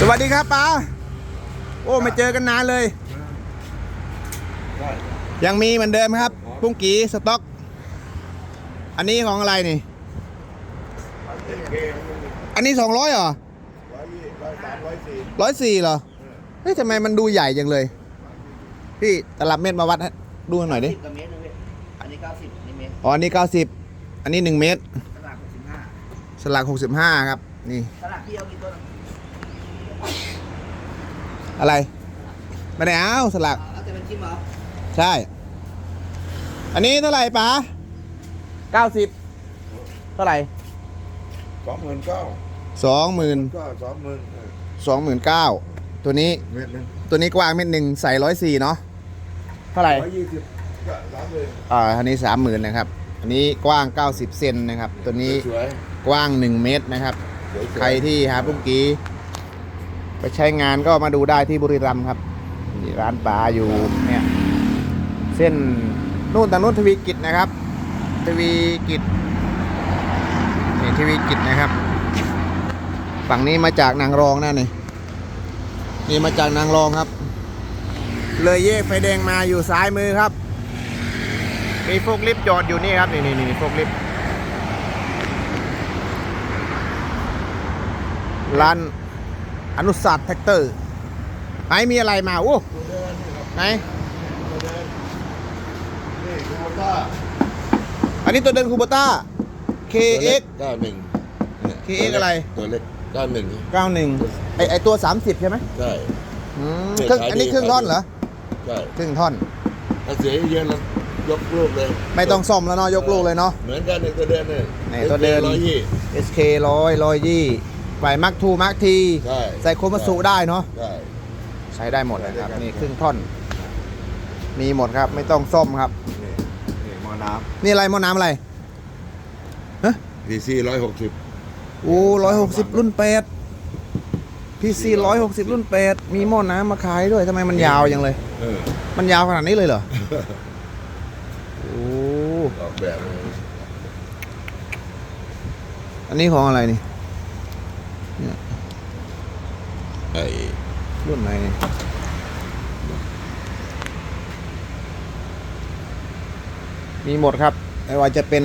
สวัสดีครับป้าโอ้ไม่เจอกันนานเลยได้ยังมีเหมือนเดิมครับ ปุ้งกีสต็อก อันนี้ของอะไรนี่เอ็นเคอันนี้200เหรอร้อยยี่ร้อยสามร้อยสี่ร้อยสี่เหรอเฮ้ยทำไมมันดูใหญ่จังเลย พี่ตลับเม็ดมาวัดให้ดูหน่อยดิกับเมตรนึงพี่อันนี้90นี่เมตรอ๋ออันนี้90อันนี้1เมตรตลาด65สลัก65ครับ นี่ตลาดพี่เอากี่ต้นอะไรไม่ได้เอาสลักเอาแต่เป็นจิ้มเหรอใช่ อันนี้เท่าไหร่ป๋า90เท่าไหร่สองหมื่นเก้าสองหมื่นก็สองหมื่นสองหมื่นเก้าตัวนี้เมตรหนึงตัวนี้กว้างเม็ดหนึ่งใส่ร้อยสี่เนาะเท่าไหร่ร้อยยี่สิบก็สามหมื่นอ่าอันนี้สามหมื่นนะครับ อันนี้กว้าง90เซนนะครับ ตัวนี้สวยกว้าง1เมตรนะครับสวยๆ ใครที่หาปุ้งกี้ไปใช้งานก็มาดูได้ที่บุรีรัมย์ครับนี่ร้านปลาอยู่เนี่ย เส้นนู่นทางนู่นทวีกิจนะครับ ทวีกิจนี่ทวีกิจนะครับ ฝั่งนี้มาจากนางรองนั่นนี่นี่มาจากนางรองครับ เลยแยกไฟแดงมาอยู่ซ้ายมือครับ มีโฟกลิฟต์จอดอยู่นี่ครับนี่นี่นี่โฟกลิฟต์ ร้านอนุสาสตร์แท็กเตอร์ไหนมีอะไรมาโอ้ตัวเดินนี่ครับไหนตัวเดินนี่คูโบต้าอันนี้ตัวเดินคูโบต้า KX เก้าหนึ่ง KX อะไร ตัวเล็กเก้าหนึ่ง91ไอไอตัว 30 ใช่ไหมใช่อืมเนี่ยครึ่งขายดีอันนี้ครึ่งท่อนเหรอใช่ครึ่งท่อนถ้าเสียเยอะแล้วยกลูกเลย ไม่ต้องซ่อมแล้วเนาะยกลูกเลยเนาะเหมือนกันในตัวเดินเนี่ยนี่ตัวเดินร้อยยี่ SK ร้อยร้อยยี่ ไปมักทูมักที ใช่ใส่โคมาสุได้เนาะใช่ใช้ได้หมดเลยครับ นี่ครึ่งท่อน มีหมดครับ ไม่ต้องซ่อมครับ นี่นี่หมอน้นี่อะไรหมอน้ำอะไรำดีซีร้อยหกสิบ โอ้ร้อยหกสิบรุ่นแปดพีซีร้อยหกสิบรุ่นแปดมีหม้อน้ำมาขายด้วยทำไมมันยาวจังเลย เออ มันยาวขนาดนี้เลยเหรอ โอ้ออกแบบเลยอันนี้ของอะไรนี่ ไอ้รุ่นไหนนี่มีหมดครับไม่ว่าจะเป็น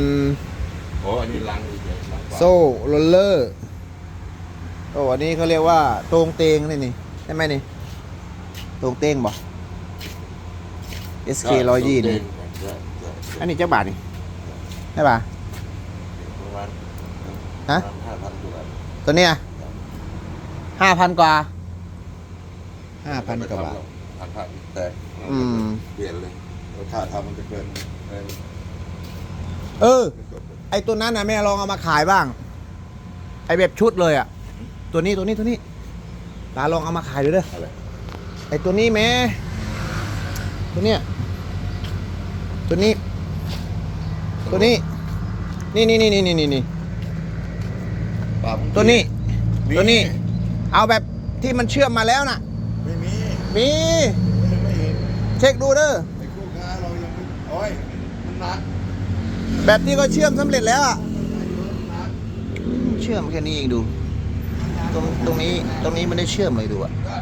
โอ้อันนี้ลังอีกเลยลังกว่าโซ่โรลเลอร์โอ้อันนี้เขาเรียกว่าตรงเตงนี่นี่ใช่ไหมนี่ตรงเตงบ่ SK ร้อยยี่นี่ใช่ใช่อันนี้เจ้าบาทนี่ใช่ป่ะประมาณฮะ ห้าพันกว่าตัวเนี้ย ห้าพันกว่า ห้าพันกว่าบาทพันพันแต่อืม เปลี่ยนเลยราคาทำมันจะเกินเกินเออไอตัวนั้นนะแม่ลองเอามาขายบ้าง ไอแบบชุดเลยอะตัวนี้ตัวนี้ตัวนี้ตาลองเอามาขายดูเด้ออะไรไอตัวนี้แม่ตัวเนี้ยตัวนี้ ตัวนี้ นี่นี่นี่นี่นี่นี่ปรับตัวนี้มีตัวนี้ เอาแบบที่มันเชื่อมมาแล้วน่ะ ไม่มีมีไม่เห็นเช็คดูเด้อไอ้คู่ค้าเรายังไม่โอ้ยมันหนักแบบที่เขาเชื่อมสำเร็จแล้วอะมันหนักเชื่อมแค่นี้เองดู ตรงตรงนี้ตรงนี้ไม่ได้เชื่อมเลยดูอะก็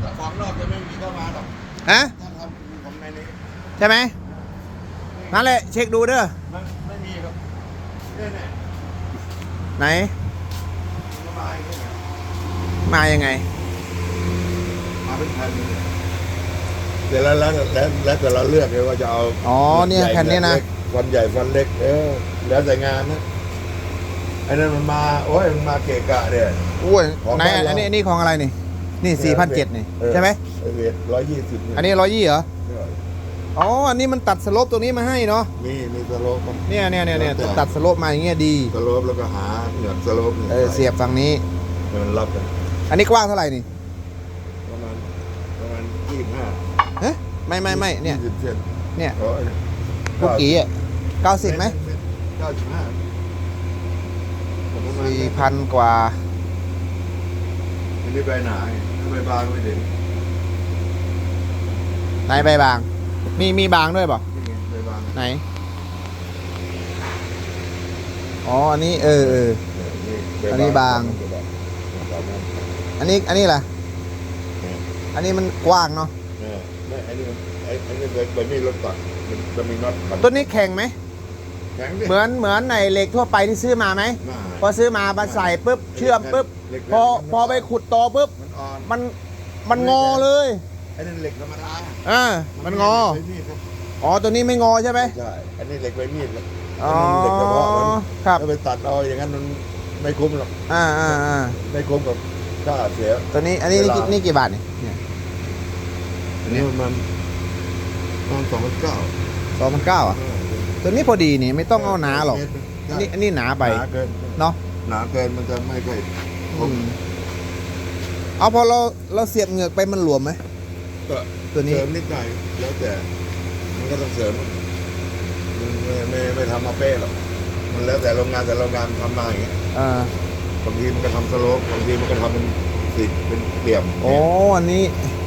แต่ของนอกจะไม่มีเข้ามาหรอกฮะถ้าทำของในนี้ใช่ไหมนั่นแหละเช็คดูเด้อมันไม่มีครับเนี่ยเนี่ยไหนมันก็มาอย่างเงี้ย มายังไง มาเป็นแผ่นเลยเดี๋ยวแล้วแล้วแล้วแล้วแต่เราเลือกเลยว่าจะเอาอ๋อเนี่ยแผ่นเนี้ยนะ ฟันใหญ่ฟันเล็ก เออ แล้วแต่งานนะไอ้นั่นมันมาโอ้ยมันมาเกะกะเนี่ยอ้วนของไหนบ้านเรา อันนี้อันนี้ของอะไรนี่ นี่สี่พันเจ็ดนี่ใช่ไหมเวทร้อยยี่สิบอันนี้ร้อยยี่เหรออ๋ออันนี้มันตัดสโลปตรงนี้มาให้เนาะมีมีสโลปมั้งเนี่ยเนี่ยเนี่ยเนี่ยแล้วแต่ ตัดสโลปมาอย่างเงี้ยดีสโลปแล้วก็หาเหนือสโลปนี่เออเสียบฝั่งนี้ ให้มันรับกัน อันนี้กว้างเท่าไหร่นี่ประมาณประมาณยี่สิบห้าฮะไม่ไม่ไม่เนี่ย ยี่สิบเซนเนี่ยโอ้ยลูกกี้อะเก้าสิบไหมเก้าสิบห้าสี่พันกว่า อันนี้ใบหนาไงถ้าใบบางไม่เด่นไหนใบบาง มีมีบางด้วยเปล่ะนี่ไงใบบางไหน อ๋อ อันนี้เออเออเใอันนี้บางใบนั้น อันนี้อันนี้ล่ะเนี่ยอันนี้มันกว้างเนาะเออไม่อันนี้มันไอ้อันนี้เป็นเป็นมีดรถตัดมันจะมีน็อตขัตัวนี้แข็งไหมแข็งดิเหมือนเหมือนในเหล็กทั่วไปที่ซื้อมาไหมน่าพอซื้อมามาใส่ปุ๊บเชื่อมปุ๊บเหล็กพอมันพอไปขุดตอปุ๊บมันอ่อนมันมันงอเลยไอ้นั่นเหล็กธรรมดาอ่ามันงอไมีดครับอ๋อตัวนี้ไม่งอใช่ไหมใช่อันนี้เหล็กใบมีดแล้วอ๋อเหล็กเฉพาะมันครับถ้าไปตัดเอาอย่างนั้นมันไม่คุ้มหรอกอ่าอ่าอ่าไม่คุ้มกับ ค่าเสีย ตัวนี้อันนี้นี่กี่เวลานี่นี่กี่บาทเนี่ยเนี่ยอันนี้มันประมาณสองพันเก้าสองพันเก้าอะตัวนี้พอดีนี่ไม่ต้องเอาหนาหรอกอันนี้อันนี้หนาไป หนาเกินเนาะ หนาเกินมันจะไม่ค่อยคอืมมเอาพอเราเราเสียบเหงือกไปมันหลวมไหมก็ตัวนี้ เสริมนิดหน่อยแล้วแต่มันก็ต้องเสริมมันไม่ไม่ไม่ทำมาเป๊ะหรอกมันแล้วแต่โรงงานแต่โรงงานทำมาอย่างเงี้ยอ่าบางทีมันก็ทำสโลปบางทีมันก็ทำเป็นสี่เป็นเหลี่ยมโอ้อันนี้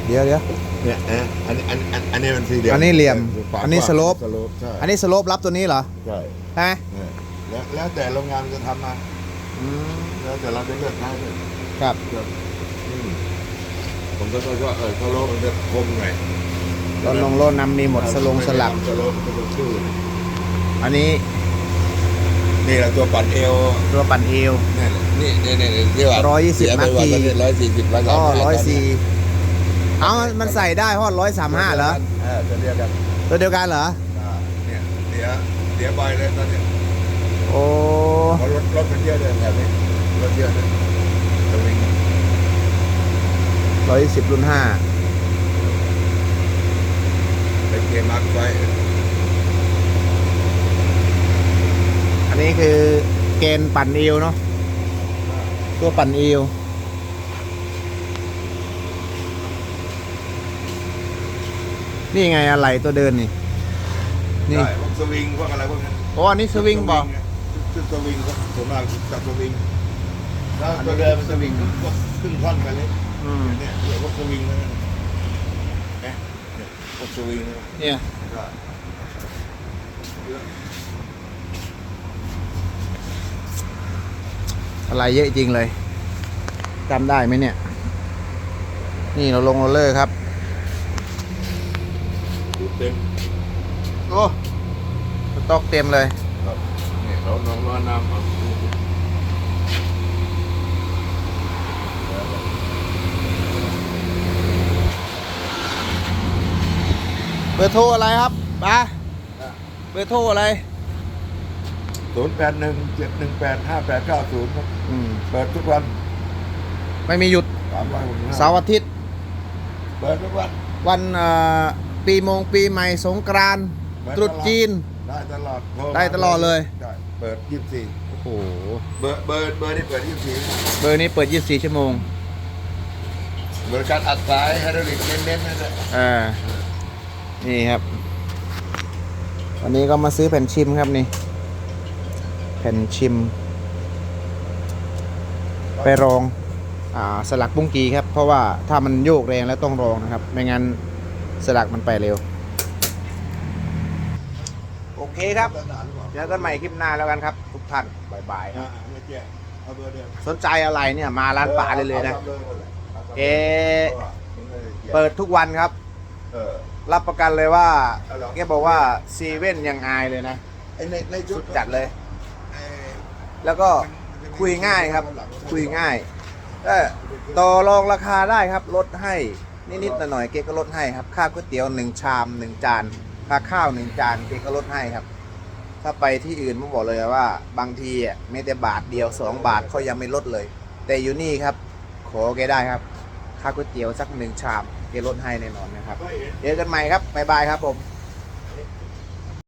เดี๋ยวเดี๋ยวเนี่ยนะอันนี้อันอันอันนี้มันสี่เหลี่ยมอันนี้เหลี่ยมฝากอันนี้สโลป สโลปใช่อันนี้สโลปรับตัวนี้เหรอใช่ใช่ไหมเนี่ยแล้วแล้วแต่โรงงานจะทำมา อืมแล้วแต่เราจะเลือกใช้ด้วยครับอืมผมก็ว่าเออสโลปมันจะคมหน่อยตอนลงโลนำมีหมดสลงสลักสโลปมันจะชื่ออันนี้ นี่แหละตัวปั่นเอวตัวปั่นเอวนี่แหละนี่นี่นี่ที่ว่าร้อยยี่สิบเไปนาทีวันร้อยสี่สิบร้อยก็ร้อยสี่เอามันใส่ได้ฮอดร้อยสามห้าเหรอเออจะเรียกกันตัวเดียวกันเหรออ่าเนี่ยเสียเสียใบเลยตอนเนี้ยโอ้เพราะรถรถมันเยอะเลยแบบนี้รถเยอะเลยตรงนี้ร้อยสิบรุ่นห้าเป็นเกมมาร์คไฟ อันนี้คือเกณฑ์ปั่นเอวเนาะตัวปั่นเอวนี่ไงอะไรตัวเดินนี่นี่ใช่พวกสวิงพวกอะไรพวกนั้นโอ้อันนี้สวิงบอกชุดสวิงก็ส่วนมากจับสวิงถ้าอันนี้ตัวเดิมมันสวิงก็ก็ครึ่งท่อนไปเลยอืมเนี่ยเรียกว่าสวิงนะเนี่ยเนี่ยพวกสวิงนะเนี่ย ใช่ อะไรเยอะจริงเลยจำได้ไหมเนี่ย นี่เราลงโรลเลอร์ครับดูเต็มโอ้สต็อกเต็มเลยครับเนี่ยเราน้องน้อยน้ำเอาเบอร์โทรอะไรครับป้าเบอร์โทรอะไร ศูนย์แปดหนึ่งเจ็ดหนึ่งแปดห้าแปดเก้าศูนย์ครับอืมเปิดทุกวันไม่มีหยุดสามวันเสาร์อาทิตย์ เปิดทุกวัน วันเอ่อปีมงปีใหม่สงกรานต์ตรุษจีน ได้ตลอดโทรมาได้ตลอดเลย ได้เปิดยี่สิบสี่โอ้โห เบอร์เบอร์เบอร์นี่เปิดยี่สิบสี่เบอร์นี้เปิด 24 ชั่วโมงบริการอัดสายไฮดรอลิกเน้นๆนั่นแหละอ่านี่ครับ วันนี้ก็มาซื้อแผ่นชิมครับนี่แผ่นชิม ไปรองอ่าสลักบุ้งกีครับ เพราะว่าถ้ามันโยกแรงแล้วต้องรองนะครับ ไม่งั้นสลักมันไปเร็ว โอเคครับมาตรฐานหรือเปล่าเจอกันใหม่คลิปหน้าแล้วกันครับ ทุกท่านบายบายคอ่ารับไม่แจ้งเอาเบอร์เดิมสนใจอะไรเนี่ยมาร้านป่าเลยเลยนะอาตามบอร์หมดเลยาตามบร์เอ๊ะพราว่ามันไม่ไกี่ยวเปิดทุกวันครับเออรับประกันเลยว่าเอาเหรอแกบอกว่าซีเว่นยังอายเลยนะไอ้ในในชุสุดดจัดเลยไอ้ แล้วก็คุยง่ายครับ คุยง่ายเออต่อรองราคาได้ครับลดให้นิดๆหน่อยๆเกก็ลดให้ครับค่าก๋วยเตี๋ยวหนึ่งชามหนึ่งจานค่าข้าวหนึ่งจานเกก็ลดให้ครับ ถ้าไปที่อื่นผมบอกเลยว่า บางทีอะไม่แต่บาทเดียวสองบาทเขายังไม่ลดเลย แต่อยู่นี่ครับ ขอแกได้ครับ ค่าก๋วยเตี๋ยวสักหนึ่งชามเกลดให้แน่นอนนะครับเจอกันใหม่ครับบ๊ายบายครับผม